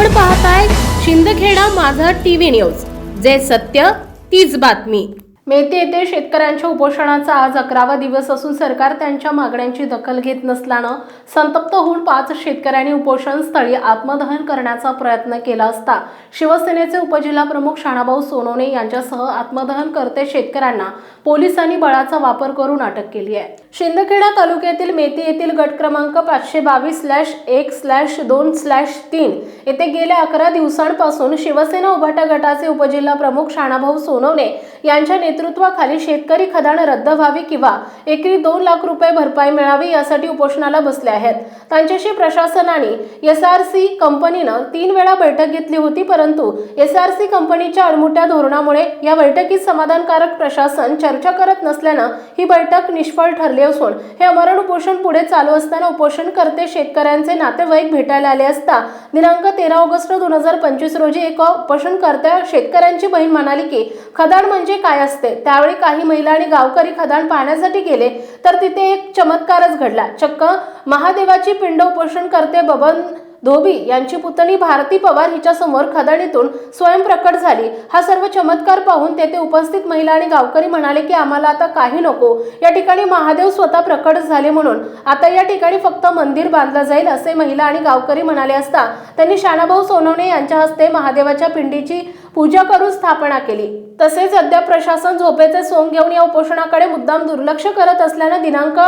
आपण पाहताय शिंदखेडा माझा टीव्ही न्यूज. जे सत्य तीच बातमी. मेते येथे शेतकऱ्यांच्या उपोषणाचा आज अकरावा दिवस असून सरकार त्यांच्या मागण्यांची दखल घेत नसल्यानं संतप्त होऊन पाच शेतकऱ्यांनी उपोषण स्थळी आत्मदहन करण्याचा प्रयत्न केला असता शिवसेनेचे उपजिल्हा प्रमुख शाणाभाऊ सोनवणे यांच्यासह आत्मदहन करते शेतकऱ्यांना पोलिसांनी बळाचा वापर करून अटक केली आहे. शिंदखेडा तालुक्यातील मेती येथील गट क्रमांक पाचशे बावीस स्लॅश एक स्लॅश दोन स्लॅश तीन येथे गेल्या अकरा दिवसांपासून शिवसेना उभाटा गटाचे उपजिल्हा प्रमुख शाणाभाऊ सोनवणे यांच्या नेतृत्वाखाली शेतकरी खदान रद्द व्हावी किंवा एकरी दोन लाख रुपये भरपाई मिळावी यासाठी उपोषणाला बसले आहेत. त्यांच्याशी प्रशासनाने एस आर सी कंपनीनं तीन वेळा बैठक घेतली होती परंतु एस आर सी कंपनीच्या अडमुट्या धोरणामुळे या बैठकीत समाधानकारक प्रशासन चर्चा करत नसल्यानं ही बैठक निष्फळ ठरली असून हे अमरण उपोषण पुढे चालू असताना उपोषणकर्ते शेतकऱ्यांचे नातेवाईक भेटायला आले असता दिनांक तेरा ऑगस्ट दोन हजार पंचवीस रोजी एका उपोषणकर्त्या शेतकऱ्यांची बहीण म्हणाली की खदान म्हणजे काय असते? त्यावेळी काही महिला आणि गावकरी खदान पाहण्यासाठी गेले तर तिथे एक चमत्कारच घडला. चक्क महादेवाची पिंड उपोषण करते बबन धोबी यांची पुतणी भारती पवार हिच्यासमोर खदणीतून स्वयंप्रकट झाली. हा सर्व चमत्कार पाहून तेथे उपस्थित महिला आणि गावकरी म्हणाले की आम्हाला आता काही नको. या ठिकाणी महादेव स्वतः प्रकट झाले म्हणून. आता या ठिकाणी फक्त मंदिर बांधलं जाईल असे महिला आणि गावकरी म्हणाले असता त्यांनी शाणाभाऊ सोनवणे यांच्या हस्ते महादेवाच्या पिंडीची पूजा करून स्थापना केली. तसेच अद्याप प्रशासन झोपेचे सोंग घेऊन या उपोषणाकडे मुद्दाम दुर्लक्ष करत असल्यानं दिनांक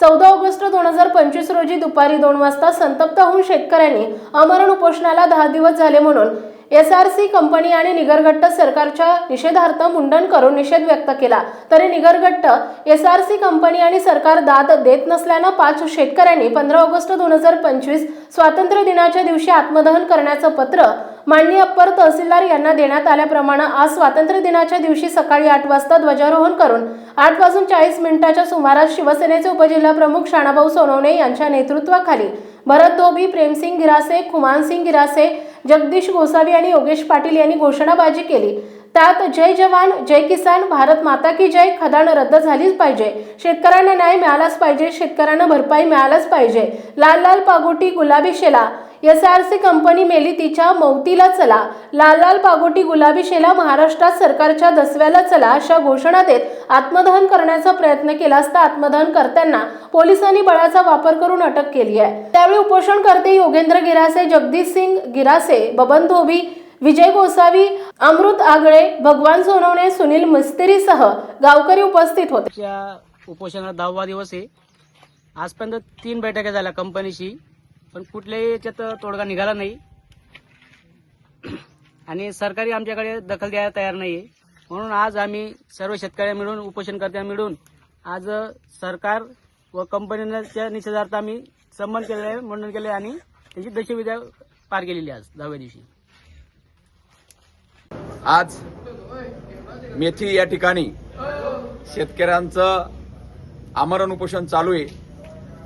चौदा ऑगस्ट दोन हजार पंचवीस रोजी दुपारी दोन वाजता संतप्त होऊन शेतकऱ्यांनी अमरण उपोषणाला दहा दिवस झाले म्हणून एस आर सी कंपनी आणि निगरगट्ट सरकारच्या निषेधार्थ मुंडन करून निषेध व्यक्त केला. तरी निगरगट्ट एस आर सी कंपनी आणि सरकार दाद देत नसल्यानं पाच शेतकऱ्यांनी पंधरा ऑगस्ट दोन हजार पंचवीस स्वातंत्र्य दिनाच्या दिवशी आत्मदहन करण्याचं पत्र माननीय अप्पर तहसीलदार यांना देण्यात आल्याप्रमाणे आज स्वातंत्र्य दिनाच्या दिवशी सकाळी आठ वाजता ध्वजारोहण करून आठ वाजून चाळीस मिनिटाच्या सुमारास शिवसेनेचे उपजिल्हा प्रमुख शाणाभाऊ सोनवणे यांच्या नेतृत्वाखाली भरत धोबी प्रेमसिंग गिरासे खुमानसिंग गिरासे जगदीश गोसावी आणि योगेश पाटील यांनी घोषणाबाजी केली. त्यात जय जवान जय किसान भारत माता की जय खदान रद्द झालीच पाहिजे. शेतकऱ्यांना न्याय मिळालाच पाहिजे शेतकऱ्यांना भरपाई मिळालाच पाहिजे. लाल लाल पागोटी गुलाबी शेला. एस आर सी कंपनी मेली तिच्या मौतीला चला. लाल लाल पागोटी गुलाबी शेला महाराष्ट्रात सरकारच्या दसव्याला चला अशा घोषणा देत आत्मदहन करण्याचा प्रयत्न केला असता आत्मदहन करताना पोलिसांनी बळाचा वापर करून अटक केली आहे. त्यावेळी उपोषणकर्ते योगेंद्र गिरासे जगदीश सिंग गिरासे बबन धोबी विजय गोसावी अमृत आगळे भगवान सोनवणे सुनील मिस्त्रीसह गावकरी उपस्थित होते. च्या उपोषणाला दहावा दिवस आहे. आजपर्यंत तीन बैठका झाल्या कंपनीशी पण कुठल्याही याच्यात तोडगा निघाला नाही. आणि सरकारी आमच्याकडे दखल द्यायला तयार नाही आहे म्हणून आज आम्ही सर्व शेतकऱ्या मिळून उपोषणकर्त्या मिळून आज सरकार व कंपनीच्या निषेधार्थ आम्ही संबंध केलेला आहे मंडन केले आणि त्याची दशविद्या पार केलेली आज दहाव्या दिवशी. आज मेथी या ठिकाणी शेतकऱ्यांचं आमरण उपोषण चालू आहे.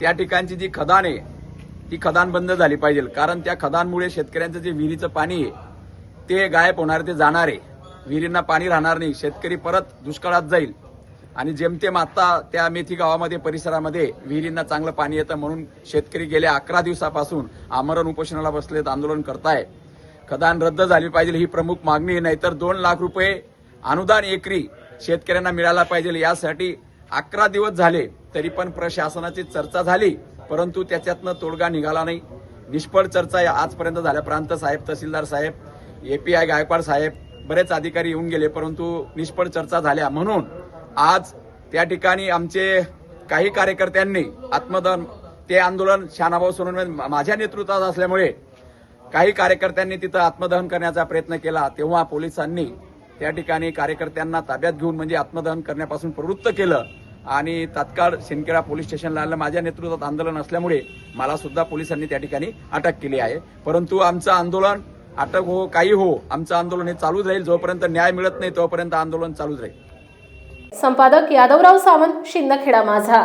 त्या ठिकाणची जी खदान आहे ती खदान बंद झाली पाहिजे. कारण त्या खदानमुळे शेतकऱ्यांचं जे विहिरीचं पाणी आहे ते गायब होणार ते जाणार आहे. विहिरींना पाणी राहणार नाही. शेतकरी परत दुष्काळात जाईल. आणि जेमतेम आता त्या मेथी गावामध्ये परिसरामध्ये विहिरींना चांगलं पाणी येतं म्हणून शेतकरी गेल्या अकरा दिवसापासून आमरण उपोषणाला बसलेत आंदोलन करताय खदान रद्द झाली पाहिजे ही प्रमुख मागणी नाहीतर दोन लाख रुपये अनुदान एकरी शेतकऱ्यांना मिळाला पाहिजे. यासाठी अकरा दिवस झाले तरी पण प्रशासनाची चर्चा झाली परंतु त्याच्यातनं तोडगा निघाला नाही. निष्फळ चर्चा या आजपर्यंत झाल्या. प्रांत साहेब तहसीलदार साहेब एपीआय गायकवाड साहेब बरेच अधिकारी येऊन गेले परंतु निष्फळ चर्चा झाल्या. म्हणून आज त्या ठिकाणी आमचे काही कार्यकर्त्यांनी आत्मदान ते आंदोलन शानाभाऊ सोनवणे माझ्या नेतृत्वात असल्यामुळे काही कार्यकर्त्यांनी तिथं आत्मदहन करण्याचा प्रयत्न केला तेव्हा पोलिसांनी त्या ठिकाणी कार्यकर्त्यांना ताब्यात घेऊन म्हणजे आत्मदहन करण्यापासून प्रवृत्त केलं आणि तात्काळ शिंदखेडा पोलीस स्टेशनला आणलं. माझ्या नेतृत्वात आंदोलन असल्यामुळे मला सुद्धा पोलिसांनी त्या ठिकाणी अटक केली आहे. परंतु आमचं आंदोलन अटक हो काही हो आमचं आंदोलन हे चालूच राहील. जोपर्यंत न्याय मिळत नाही तोपर्यंत आंदोलन चालूच राहील. संपादक यादवराव सावंत शिंदखेडा माझा.